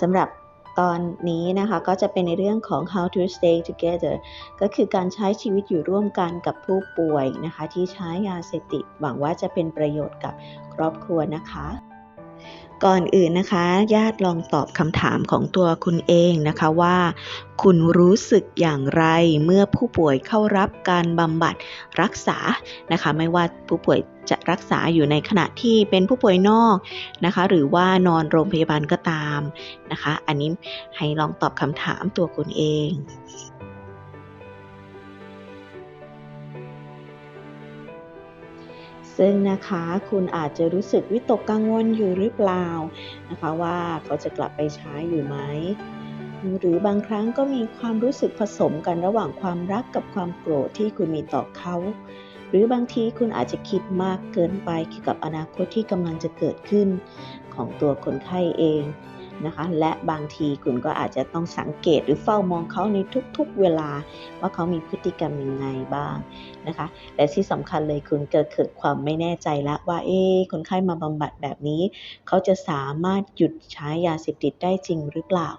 สำหรับตอนนี้นะคะก็จะเป็นในเรื่องของ how to stay together ก็คือการใช้ชีวิตอยู่ร่วมกันกับผู้ป่วยนะคะ ที่ใช้ยาเสพติดหวังว่าจะเป็นประโยชน์กับครอบครัวนะคะ ก่อนอื่นนะคะ ญาติลองตอบคำถามของตัวคุณเองนะคะว่า คุณรู้สึกอย่างไรเมื่อผู้ป่วยเข้ารับการบำบัดรักษานะคะ ไม่ว่าผู้ป่วยจะรักษาอยู่ในขณะที่เป็นผู้ป่วยนอกนะคะ หรือว่านอนโรงพยาบาลก็ตามนะคะ อันนี้ให้ลองตอบคำถามตัวคุณเอง ซึ่งนะคะคุณอาจจะรู้สึกวิตกกังวลอยู่หรือเปล่านะคะว่าเขาจะกลับไปใช้อยู่ไหมหรือบางครั้งก็มีความรู้สึกผสมกันระหว่างความรักกับความโกรธที่คุณมีต่อเขา หรือบางทีคุณอาจจะคิดมากเกินไปเกี่ยวกับอนาคตที่กำลังจะเกิดขึ้นของตัวคนไข้เอง นะคะ และบางทีคุณก็อาจจะต้องสังเกตหรือเฝ้ามองเขาในทุกๆเวลา ว่าเขามีพฤติกรรมยังไงบ้างนะคะ และที่สำคัญเลยคุณเกิดเกิดความไม่แน่ใจละว่าเอ๊คนไข้มาบำบัดแบบนี้ เขาจะสามารถหยุดใช้ยาเสพติดได้จริงหรือเปล่า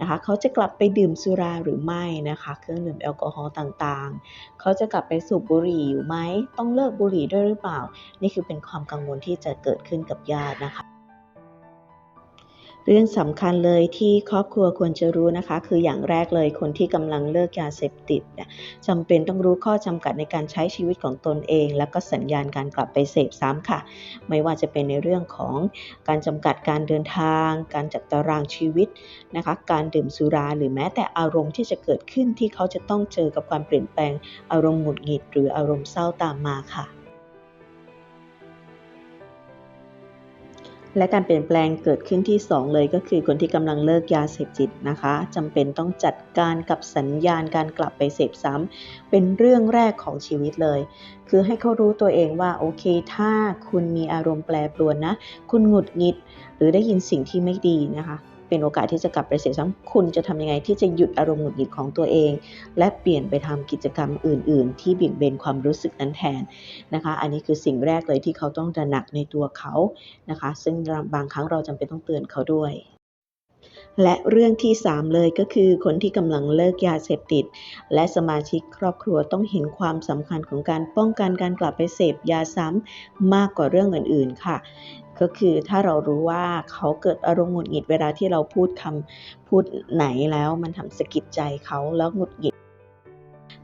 นะคะเขาจะกลับไปดื่มสุราหรือไม่นะคะ เครื่องดื่มแอลกอฮอล์ต่างๆ เขาจะกลับไปสูบบุหรี่อยู่ไหม ต้องเลิกบุหรี่ด้วยหรือเปล่า นี่คือเป็นความกังวลที่จะเกิดขึ้นกับญาตินะคะ เรื่องสำคัญเลยที่ครอบครัวควรจะรู้นะคะ คืออย่างแรกเลยคนที่กำลังเลิกยาเสพติดเนี่ยจำเป็นต้องรู้ข้อจำกัดในการใช้ชีวิตของตนเอง แล้วก็สัญญาณการกลับไปเสพซ้ำค่ะ ไม่ว่าจะเป็นในเรื่องของการจำกัดการเดินทาง การจัดตารางชีวิตนะคะ การดื่มสุราหรือแม้แต่อารมณ์ที่จะเกิดขึ้นที่เขาจะต้องเจอกับความเปลี่ยนแปลงอารมณ์หงุดหงิด หรืออารมณ์เศร้าตามมาค่ะ และการเปลี่ยนแปลงเกิดขึ้นที่ 2 เลยก็คือคนที่กำลังเลิกยาเสพติดนะคะจำเป็นต้องจัดการกับสัญญาณการกลับไปเสพซ้ำเป็นเรื่องแรกของชีวิตเลย คือให้เขารู้ตัวเองว่าโอเค ถ้าคุณมีอารมณ์แปรปรวนนะ คุณหงุดหงิด หรือได้ยินสิ่งที่ไม่ดีนะคะ เป็นโอกาสที่จะกลับไปเสียซ้ำคุณจะทำยังไงที่จะหยุดอารมณ์หงุดหงิดของตัวเอง และเปลี่ยนไปทำกิจกรรมอื่น ๆ ที่เบี่ยงเบนความรู้สึกนั้นแทนนะคะ อันนี้คือสิ่งแรกเลยที่เขาต้องตระหนักในตัวเขานะคะ ซึ่งบางครั้งเราจำเป็นต้องเตือนเขาด้วย และเรื่องที่ 3 เลยก็คือคนที่กำลังเลิกยาเสพติด และสมาชิกครอบครัวต้องเห็นความสำคัญของการป้องกันการกลับไปเสพยาซ้ำมากกว่าเรื่องอื่น ๆ ค่ะ ก็คือถ้าเรารู้ว่าเขาเกิดอารมณ์หงุดหงิดเวลาที่เราพูดคำพูดไหนแล้วมันทำสะกิดใจเขาแล้วหงุดหงิด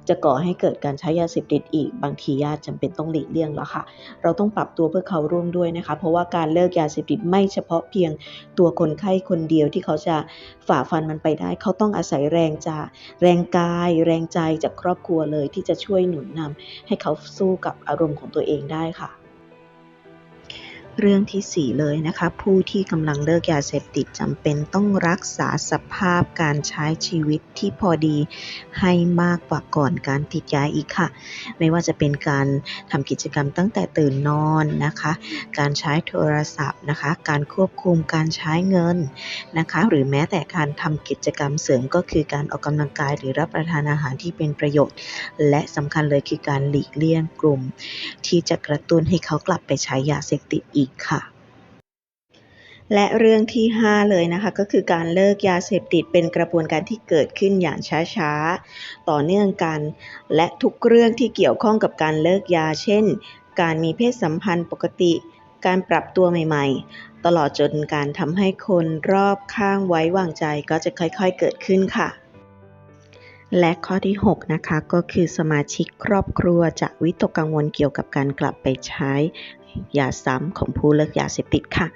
จะก่อให้เกิดการใช้ยาเสพติดอีก บางทีญาติจำเป็นต้องหลีกเลี่ยงแล้วค่ะ เราต้องปรับตัวเพื่อเขาร่วมด้วยนะคะ เพราะว่าการเลิกยาเสพติดไม่เฉพาะเพียงตัวคนไข้คนเดียวที่เขาจะฝ่าฟันมันไปได้ เขาต้องอาศัยแรงจาแรงกาย แรงใจจากครอบครัวเลยที่จะช่วยหนุนนำให้เขาสู้กับอารมณ์ของตัวเองได้ค่ะ เรื่องที่ 4 เลยนะคะ ผู้ที่กำลังเลิกยาเสพติดจำเป็นต้องรักษาสภาพการใช้ชีวิตที่พอดีให้มากกว่าก่อนการติดยาอีกค่ะ ไม่ว่าจะเป็นการทำกิจกรรมตั้งแต่ตื่นนอนนะคะ การใช้โทรศัพท์นะคะ การควบคุมการใช้เงินนะคะ หรือแม้แต่การทำกิจกรรมเสริมก็คือการออกกำลังกายหรือรับประทานอาหารที่เป็นประโยชน์ และสำคัญเลยคือการหลีกเลี่ยงกลุ่ม ที่จะกระตุ้นให้เขากลับไปใช้ยาเสพติดอีกค่ะ และเรื่องที่ 5 เลยนะคะ ก็คือการเลิกยาเสพติดเป็นกระบวนการที่เกิดขึ้นอย่างช้าๆ ต่อเนื่องกัน และทุกเรื่องที่เกี่ยวข้องกับการเลิกยา เช่น การมีเพศสัมพันธ์ปกติ การปรับตัวใหม่ๆ ตลอดจนการทำให้คนรอบข้างไว้วางใจก็จะค่อยๆเกิดขึ้นค่ะ และข้อที่ 6 นะคะ ก็คือสมาชิกครอบครัวจะวิตกกังวลเกี่ยวกับการกลับไปใช้ยาซ้ำของผู้เลิกยาเสพติดค่ะ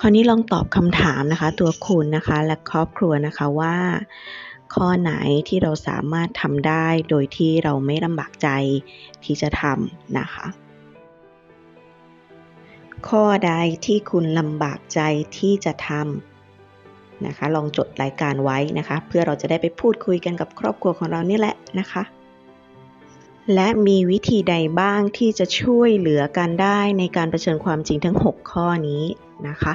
คราวนี้ลองตอบคำถามนะคะ ตัวคุณนะคะและครอบครัวนะคะว่า ข้อไหนที่เราสามารถทำได้โดยที่เราไม่ลำบากใจที่จะทำนะคะ ข้อใดที่คุณลำบากใจที่จะทำ นะคะ ลองจดรายการไว้นะคะ เพื่อเราจะได้ไปพูดคุยกันกับครอบครัวของเรานี่แหละนะคะ และมีวิธีใดบ้างที่จะช่วยเหลือกันได้ในการเผชิญความจริงทั้ง 6 ข้อนี้นะคะ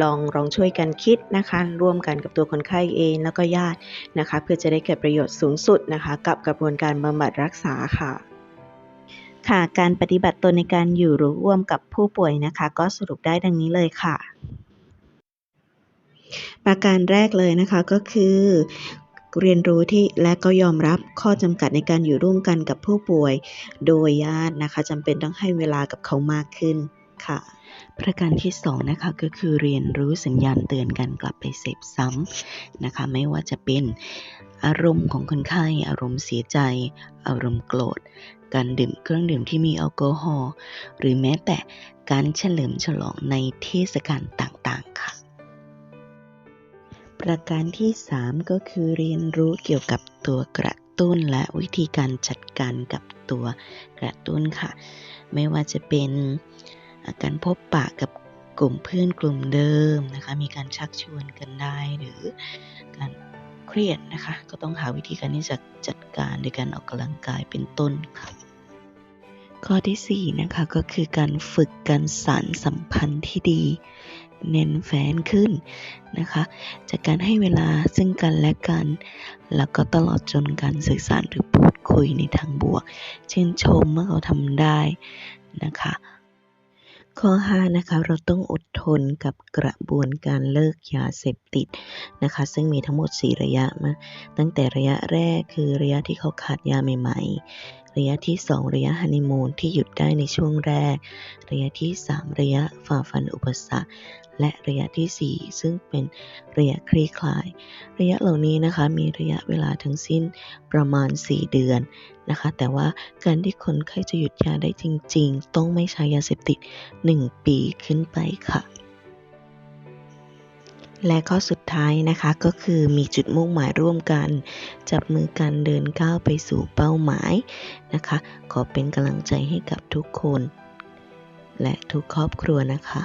ลองลองช่วยกันคิดนะคะ ร่วมกันกับตัวคนไข้เองแล้วก็ญาตินะคะ เพื่อจะได้เกิดประโยชน์สูงสุดนะคะ กับกระบวนการบำบัดรักษาค่ะค่ะการปฏิบัติตนในการอยู่ร่วมกับผู้ป่วยนะคะ ก็สรุปได้ดังนี้เลยค่ะ ประการแรกเลยนะคะก็คือเรียนรู้ที่และก็ยอมรับข้อจำกัดในการอยู่ร่วมกันกับผู้ป่วย โดยญาตินะคะจำเป็นต้องให้เวลากับเขามากขึ้นค่ะประการที่สองนะคะก็คือเรียนรู้สัญญาณเตือนการกลับไปเสพซ้ำนะคะไม่ว่าจะเป็นอารมณ์ของคนไข้อารมณ์เสียใจ อารมณ์โกรธ การดื่มเครื่องดื่มที่มีแอลกอฮอล์หรือแม้แต่การเฉลิมฉลองในเทศกาลต่างๆค่ะ ประการที่ 3 ก็คือเรียนรู้เกี่ยวกับตัวกระตุ้นและวิธีการจัดการกับตัวกระตุ้นค่ะ ไม่ว่าจะเป็นการพบปะกับกลุ่มเพื่อนกลุ่มเดิมนะคะ มีการชักชวนกันได้หรือการเครียดนะคะ ก็ต้องหาวิธีการที่จะจัดการโดยการออกกำลังกายเป็นต้นค่ะ ข้อที่4นะคะก็คือการฝึกการสานสัมพันธ์ที่ดี เน้นแฟนขึ้นนะคะ จากการให้เวลาซึ่งกันและกัน แล้วก็ตลอดจนการสื่อสารหรือพูดคุยในทางบวก ชื่นชมเมื่อเขาทำได้นะคะข้อ 5 นะคะ เราต้องอดทนกับกระบวนการเลิกยาเสพติดนะคะ ซึ่งมีทั้งหมด 4 ระยะมาตั้งแต่ระยะแรกคือระยะที่เขาขาดยาใหม่ๆ ระยะที่ 2 ระยะฮันนีมูนที่หยุดได้ในช่วงแรก ระยะที่ 3 ระยะฝ่าฟันอุปสรรค และระยะทีสี่ 4 ซึ่งเป็นระยะคลี่คลาย ระยะเหล่านี้นะคะมีระยะเวลาทั้งสิ้นประมาณ 4 เดือนนะคะ แต่ว่าการที่คนไข้จะหยุดยาได้จริง ๆ ต้องไม่ใช้ยาเสพติด 1 ปีขึ้นไปค่ะและข้อสุดท้ายนะคะก็คือมีจุดมุ่งหมายร่วมกัน จับมือกันเดินก้าวไปสู่เป้าหมายนะคะ ขอเป็นกำลังใจให้กับทุกคน และทุกครอบครัวนะคะ